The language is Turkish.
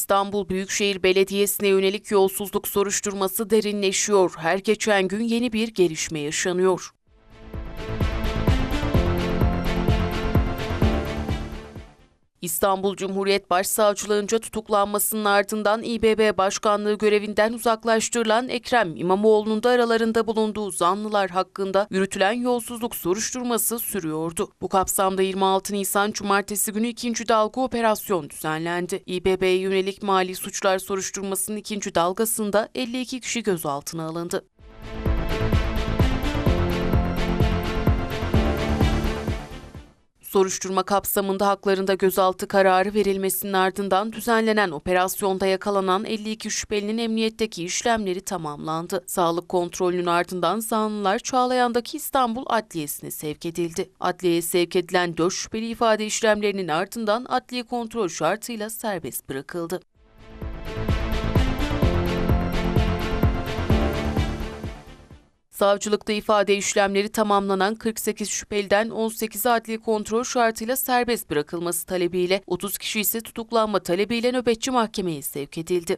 İstanbul Büyükşehir Belediyesi'ne yönelik yolsuzluk soruşturması derinleşiyor. Her geçen gün yeni bir gelişme yaşanıyor. İstanbul Cumhuriyet Başsavcılığınca tutuklanmasının ardından İBB Başkanlığı görevinden uzaklaştırılan Ekrem İmamoğlu'nun da aralarında bulunduğu zanlılar hakkında yürütülen yolsuzluk soruşturması sürüyordu. Bu kapsamda 26 Nisan Cumartesi günü ikinci dalga operasyon düzenlendi. İBB'ye yönelik mali suçlar soruşturmasının ikinci dalgasında 52 kişi gözaltına alındı. Soruşturma kapsamında haklarında gözaltı kararı verilmesinin ardından düzenlenen operasyonda yakalanan 52 şüphelinin emniyetteki işlemleri tamamlandı. Sağlık kontrolünün ardından zanlılar Çağlayan'daki İstanbul Adliyesi'ne sevk edildi. Adliyeye sevk edilen 4 şüpheli ifade işlemlerinin ardından adliye kontrol şartıyla serbest bırakıldı. Savcılıkta ifade işlemleri tamamlanan 48 şüpheliden 18'i adli kontrol şartıyla serbest bırakılması talebiyle 30 kişi ise tutuklanma talebiyle nöbetçi mahkemeye sevk edildi.